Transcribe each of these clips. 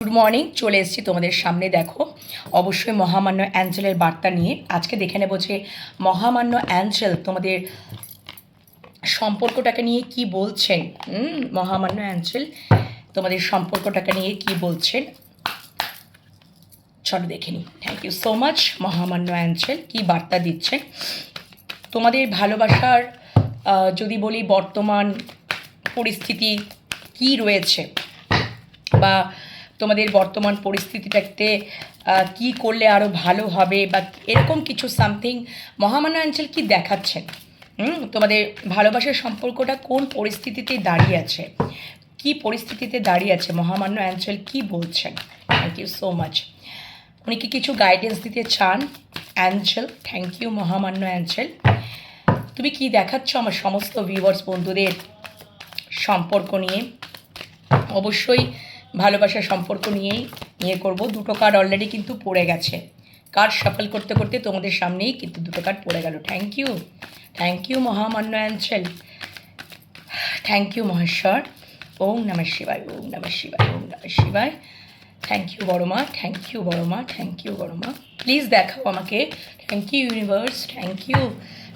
Good morning চলে এসেছি তোমাদের সামনে দেখো। অবশ্যই মহামান্য অ্যাঞ্জেলের বার্তা নিয়ে। আজকে দেখে নেব যে মহামান্য অ্যাঞ্জেল তোমাদের সম্পর্কটাকে নিয়ে কি বলছেন। হুম, মহামান্য অ্যাঞ্জেল তোমাদের সম্পর্কটাকে নিয়ে কি বলছেন। চলো দেখে নিই। থ্যাংক ইউ সো মাচ মহামান্য অ্যাঞ্জেল কি বার্তা দিচ্ছেন। তোমাদের ভালোবাসার যদি বলি বর্তমান পরিস্থিতি কি রয়েছে? বা তোমাদের বর্তমান পরিস্থিতিটাতে কি করলে আরও ভালো হবে বা এরকম কিছু সামথিং মহামান্য অঞ্চল কি দেখাচ্ছেন? হুম, তোমাদের ভালোবাসার সম্পর্কটা কোন পরিস্থিতিতে দাঁড়িয়ে আছে? কি পরিস্থিতিতে দাঁড়িয়ে আছে? মহামান্য অঞ্চল কি বলছেন? থ্যাংক ইউ সো মাচ উনি কি কিছু গাইডেন্স দিতে চান? অ্যাঞ্জেল থ্যাংক ইউ মহামান্য অ্যাঞ্জেল তুমি কি দেখাচ্ছ আমার সমস্ত ভিউয়ার্স বন্ধুদের সম্পর্ক নিয়ে? অবশ্যই ভালোবাসার সম্পর্ক নিয়েই নিয়ে করব। দুটো কার্ড অলরেডি কিন্তু পড়ে গেছে। কার্ড সফল করতে করতে তোমাদের সামনেই কিন্তু দুটো কার্ড পড়ে গেল। থ্যাংক ইউ থ্যাংক ইউ মহামান্য অ্যাঞ্চল থ্যাংক ইউ মহেশ্বর। ওম নম শিবায়, ওম নম শিবায়, ওম নম শিবায়। থ্যাংক ইউ বড়মা। থ্যাংক ইউ বড়মা। থ্যাংক ইউ বড়মা। প্লিজ দেখাও আমাকে। Thank you universe thank you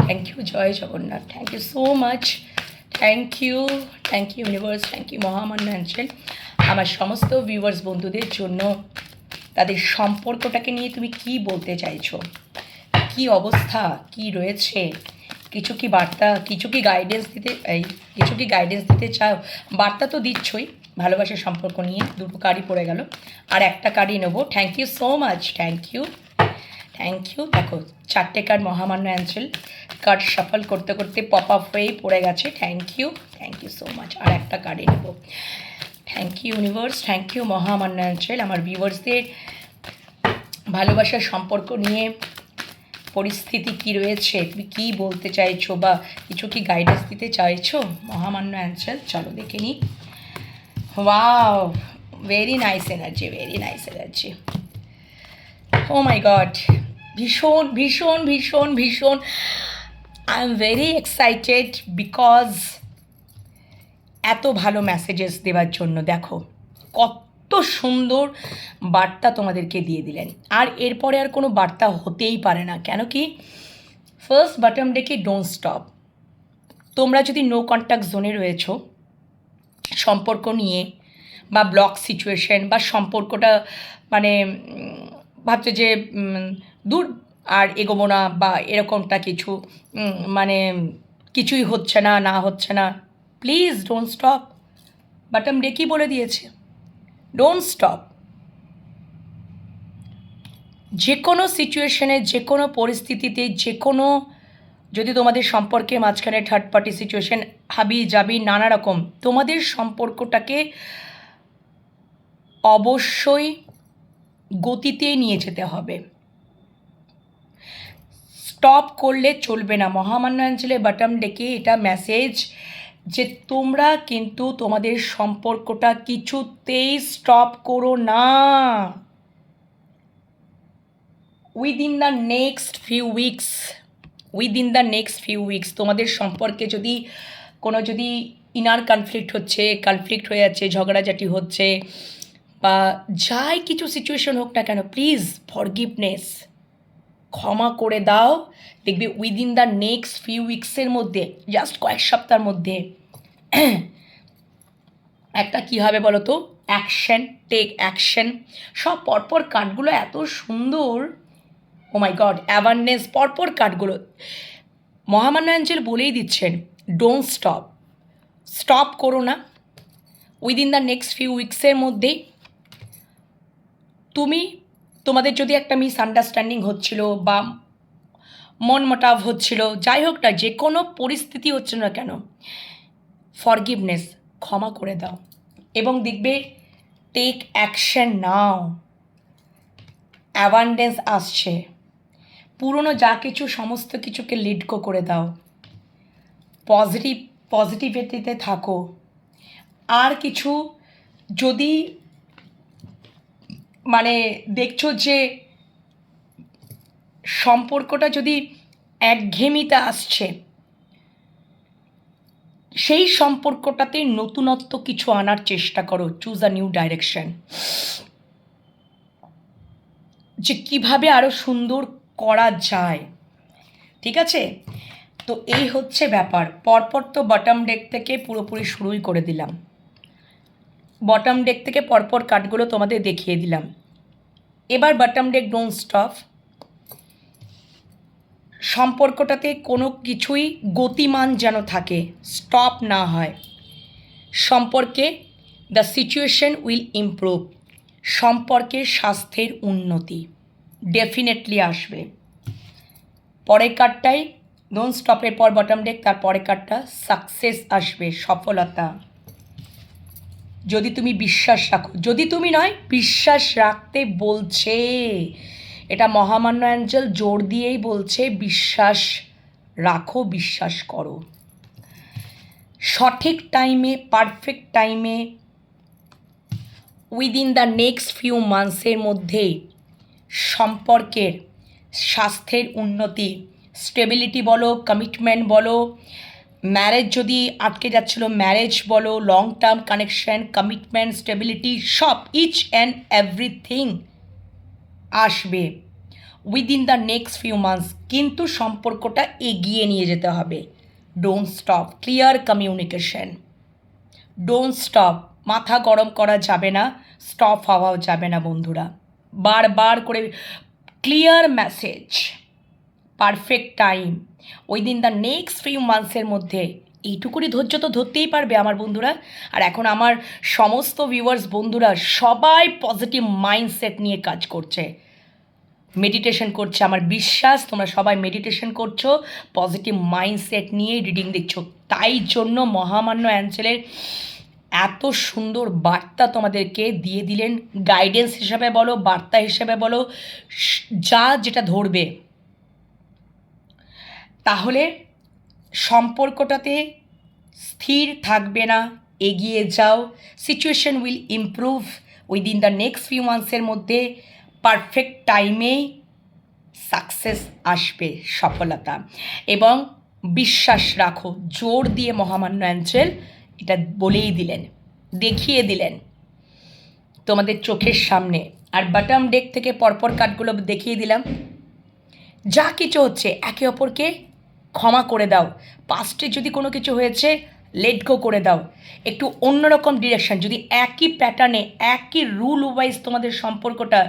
thank you Joy Jagannath. Thank you so much thank you thank you universe thank you মহামান্য অ্যাঞ্চেল আমার সমস্ত ভিউয়ার্স বন্ধুদের জন্য তাদের সম্পর্কটাকে নিয়ে তুমি কি বলতে চাইছো? কি অবস্থা? কি রয়েছে? কিছু কি বার্তা, কিছু কি গাইডেন্স দিতে, এই, কিছু কি গাইডেন্স দিতে চাও? বার্তা তো দিচ্ছই, ভালোবাসার সম্পর্ক নিয়ে দুটো কার্ডই পড়ে গেল। আর একটা কার্ডই নেব। Thank you so much thank you thank you দেখো, চারটে কার্ড মহামান্য অ্যাঞ্চেল কার্ড সফল করতে করতে পপ আপ হয়েই পড়ে গেছে। Thank you thank you so much আর একটা কার্ডই নেব। Thank you universe thank you মহামান্য অ্যাঞ্চেল আমার ভিউয়ার্সদের ভালোবাসার সম্পর্ক নিয়ে পরিস্থিতি কি রয়েছে? তুমি কী বলতে চাইছো বা কিছু কি গাইডেন্স দিতে চাইছো? মহামান্য অ্যাঞ্চেল চলো দেখে নিই। Wow very nice energy very nice energy oh my god ভীষণ ভীষণ ভীষণ ভীষণ। I am very excited because এত ভালো মেসেজেস দেওয়ার জন্য, দেখো। কত সুন্দর বার্তা তোমাদেরকে দিয়ে দিলেন। আর এরপরে আর কোনো বার্তা হতেই পারে না। কেন কি? First bottom deck don't stop তোমরা যদি নো কন্ট্যাক্ট জোনে রয়েছো, সম্পর্ক নিয়ে বা ব্লক সিচুয়েশন বা সম্পর্কটা মানে ভাবছ যে দূর আর এগোবো না বা এরকমটা কিছু মানে কিছুই হচ্ছে না না হচ্ছে না। Please don't stop bottom deck কি বলে দিয়েছে। ডোন্ট স্টপ যে কোনো সিচুয়েশনে যে কোনো পরিস্থিতিতে যে কোনো যদি তোমাদের সম্পর্কের মাঝখানে থার্ড পার্টি সিচুয়েশন হাবি যাবি নানা রকম, তোমাদের সম্পর্কটাকে অবশ্যই গতিতে নিয়ে যেতে হবে। স্টপ করলে চলবে না। মহামান্য অঞ্চলে বাটাম ডেকে এটা মেসেজ যে তোমরা কিন্তু তোমাদের সম্পর্কটা কিছুতেই স্টপ করো না। Within the next few weeks within the next few weeks তোমাদের সম্পর্কে যদি কোনো যদি ইনার কনফ্লিক্ট হচ্ছে কনফ্লিক্ট হয়ে যাচ্ছে, ঝগড়াঝাটি হচ্ছে বা যাই কিছু সিচুয়েশন হোক না কেন প্লিজ ফরগিভনেস ক্ষমা করে দাও। দেখবে উইদিন দ্য নেক্সট ফিউ উইক্সের মধ্যে জাস্ট কয়েক সপ্তাহের মধ্যে, একটা কী হবে বলো তো অ্যাকশন টেক অ্যাকশন সব পরপর কার্ডগুলো এত সুন্দর। ও মাই গড অ্যাওয়ারনেস পরপর কার্ডগুলো। মহামান্য অঞ্চল বলেই দিচ্ছেন ডোন্ট স্টপ স্টপ করো না। উইদিন দ্য নেক্সট ফিউ উইক্সের মধ্যেই তুমি তোমাদের যদি একটা মিস আন্ডারস্ট্যান্ডিং হচ্ছিল বা মন মোটাভ হচ্ছিল, যাই হোক না, যে কোনো পরিস্থিতি হচ্ছে না কেন ফরগিভনেস ক্ষমা করে দাও এবং দেখবে টেক অ্যাকশন নাও অ্যাভান্ডেন্স আসছে। পুরনো যা কিছু, সমস্ত কিছুকে লিডকো করে দাও। পজিটিভ পজিটিভিটিতে থাকো। আর কিছু যদি মানে দেখছ যে সম্পর্কটা যদি একঘেয়েমিতে আসছে, সেই সম্পর্কটাতে নতুনত্ব কিছু আনার চেষ্টা করো চুজ আ নিউ ডাইরেকশন যে কীভাবে আরও সুন্দর করা যায়, ঠিক আছে? তো এই হচ্ছে ব্যাপার। পরপর তো বটম ডেক থেকে পুরোপুরি শুরুই করে দিলাম। বটম ডেক থেকে পরপর কার্ডগুলো তোমাদের দেখিয়ে দিলাম। এবার বটম ডেক ডোন্ট স্টপ সম্পর্কটাতে কোনো কিছুই গতিমান যেন থাকে স্টপ না হয়। সম্পর্কে দ্য সিচুয়েশন উইল ইমপ্রুভ সম্পর্কের স্বাস্থ্যের উন্নতি ডেফিনেটলি আসবে। পরের কার্ডটাই ডোন স্টপের পর বটম ডেক তার পরের কার্ডটা সাকসেস আসবে, সফলতা। যদি তুমি বিশ্বাস রাখো। যদি তুমি নয়, বিশ্বাস রাখতে বলছে। এটা মহামান্য অ্যাঞ্জেল জোর দিয়েই বলছে, বিশ্বাস রাখো, বিশ্বাস করো। সঠিক টাইমে পারফেক্ট টাইমে উইদিন দ্য নেক্সট ফিউ মান্থসের মধ্যেই সম্পর্কের স্বাস্থ্যের উন্নতি স্টেবিলিটি বলো কমিটমেন্ট বলো ম্যারেজ যদি আটকে যাচ্ছিল ম্যারেজ বলো long term connection commitment stability সব ইচ অ্যান্ড এভরিথিং আসবে within the next few months কিন্তু সম্পর্কটা এগিয়ে নিয়ে যেতে হবে। Don't stop clear communication don't stop মাথা গরম করা যাবে না। স্টপ হওয়াও যাবে না, বন্ধুরা। বারবার করে clear message perfect time within the next few মান্থসের মধ্যে এইটুকুনি ধৈর্য তো ধরতেই পারবে আমার বন্ধুরা। আর এখন আমার সমস্ত ভিউয়ার্স বন্ধুরা সবাই পজিটিভ মাইন্ডসেট নিয়ে কাজ করছে। মেডিটেশন করছে, আমার বিশ্বাস তোমরা সবাই মেডিটেশন করছ পজিটিভ মাইন্ডসেট নিয়ে রিডিং দেখছ। তাই জন্য মহামান্য অ্যাঞ্চেলের এত সুন্দর বার্তা তোমাদেরকে দিয়ে দিলেন। গাইডেন্স হিসাবে বলো, বার্তা হিসাবে বলো, যা যেটা ধরবে। তাহলে সম্পর্কটাতে স্থির থাকবে না, এগিয়ে যাও। Situation will improve within the next few মান্থসের মধ্যে। পারফেক্ট টাইমেই সাকসেস আসবে, সফলতা। এবং বিশ্বাস রাখো, জোর দিয়ে মহামান্য অ্যাঞ্চেল এটা বলেই দিলেন, দেখিয়ে দিলেন তোমাদের চোখের সামনে। আর বাটাম ডেক থেকে পরপর কাঠগুলো দেখিয়ে দিলাম। যা কিছু হচ্ছে একে অপরকে ক্ষমা করে দাও। পাস্টে যদি কোনো কিছু হয়েছে লেট গো করে দাও। একটু অন্যরকম ডিরেকশন যদি একই প্যাটার্নে একই রুল ওয়াইজ তোমাদের সম্পর্কটা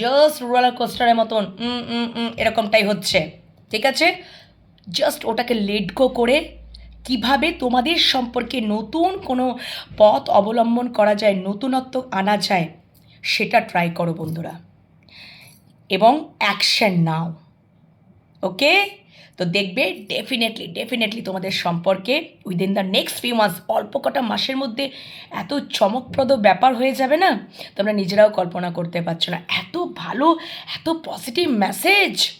জাস্ট রোলার কোস্টারের মতন এরকমটাই হচ্ছে, ঠিক আছে? জাস্ট ওটাকে লেট গো করে কীভাবে তোমাদের সম্পর্কে নতুন কোনো পথ অবলম্বন করা যায়, নতুনত্ব আনা যায়, সেটা ট্রাই করো বন্ধুরা। এবং অ্যাকশন নাও ওকে তো দেখবে ডেফিনেটলি ডেফিনেটলি তোমাদের সম্পর্কে within the next few months অল্প কটা মাসের মধ্যে এত চমকপ্রদ ব্যাপার হয়ে যাবে না? তোমরা নিজেরাও কল্পনা করতে পারছ না। এত ভালো, এত positive message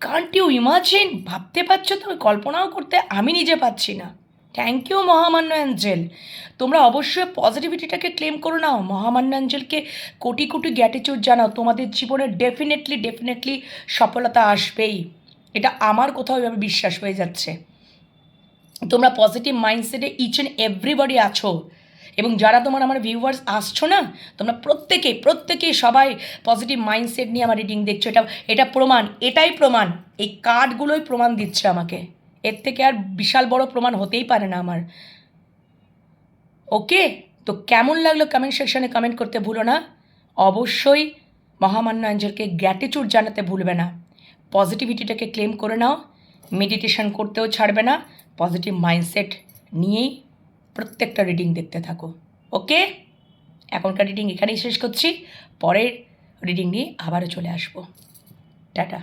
can't you imagine ভাবতে পারছ তুমি? কল্পনাও করতে আমি নিজে পাচ্ছি না। থ্যাংক ইউ মহামান্য অ্যাঞ্জেল। তোমরা অবশ্যই পজিটিভিটিটাকে ক্লেম করো নাও মহামান্য অ্যাঞ্জেলকে কোটি কোটি গ্যাটিচিউড জানাও। তোমাদের জীবনে ডেফিনেটলি ডেফিনেটলি সফলতা আসবেই। এটা আমার কোথাও এভাবে বিশ্বাস হয়ে যাচ্ছে। তোমরা পজিটিভ মাইন্ডসেটে ইচ অ্যান্ড এভরিবডি আছো এবং যারা তোমার আমার ভিউয়ার্স আসছো না, তোমরা প্রত্যেকে প্রত্যেকেই সবাই পজিটিভ মাইন্ডসেট নিয়ে আমার রিডিং দেখছ। এটা এটা প্রমাণ, এটাই প্রমাণ। এই কার্ডগুলোই প্রমাণ দিচ্ছে আমাকে। এর থেকে আর বিশাল বড় প্রমাণ হতেই পারে না আমার। ওকে তো কেমন লাগল কমেন্ট সেকশনে কমেন্ট করতে ভুলো না? অবশ্যই মহামান্য অ্যাঞ্জেলকে গ্র্যাটিচিউড জানাতে ভুলবে না। পজিটিভিটিটাকে ক্লেম করে নাও, মেডিটেশন করতেও ছাড়বে না, পজিটিভ মাইন্ডসেট নিয়েই প্রত্যেকটা রিডিং দেখতে থাকো, ওকে? এখনকার রিডিং এখানেই শেষ করছি, পরের রিডিং নিয়ে আবারও চলে আসব। টাটা।